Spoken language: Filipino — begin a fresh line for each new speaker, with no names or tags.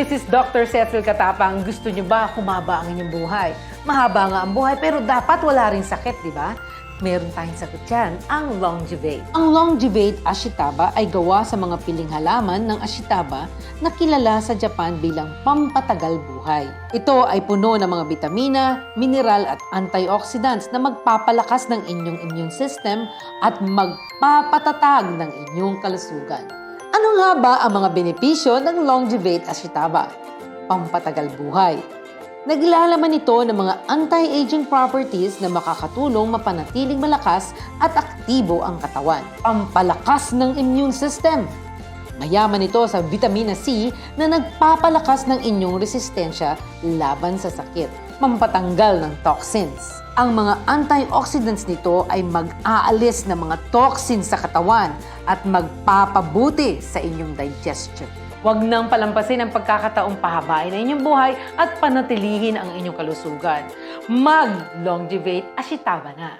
this is Dr. Cecil Katapang. Gusto niyo ba humaba ang inyong buhay? Mahaba nga ang buhay, pero dapat wala rin sakit, di ba? Meron tayong sagot dyan, ang Longevate. Ang Longevate Ashitaba ay gawa sa mga piling halaman ng Ashitaba na kilala sa Japan bilang pampatagal buhay. Ito ay puno ng mga bitamina, mineral at antioxidants na magpapalakas ng inyong immune system at magpapatatag ng inyong kalusugan. Ano nga ba ang mga benepisyo ng Longevate Ashitaba? Pampatagal buhay. Naglalaman ito ng mga anti-aging properties na makakatulong mapanatiling malakas at aktibo ang katawan. Pampalakas ng immune system. Mayaman ito sa vitamina C na nagpapalakas ng inyong resistensya laban sa sakit. Mampatanggal ng toxins. Ang mga antioxidants nito ay mag-aalis ng mga toxins sa katawan at magpapabuti sa inyong digestion. Huwag nang palampasin ang pagkakataong pahabain ang inyong buhay at panatilihin ang inyong kalusugan. Mag-longevate Ashitaba na!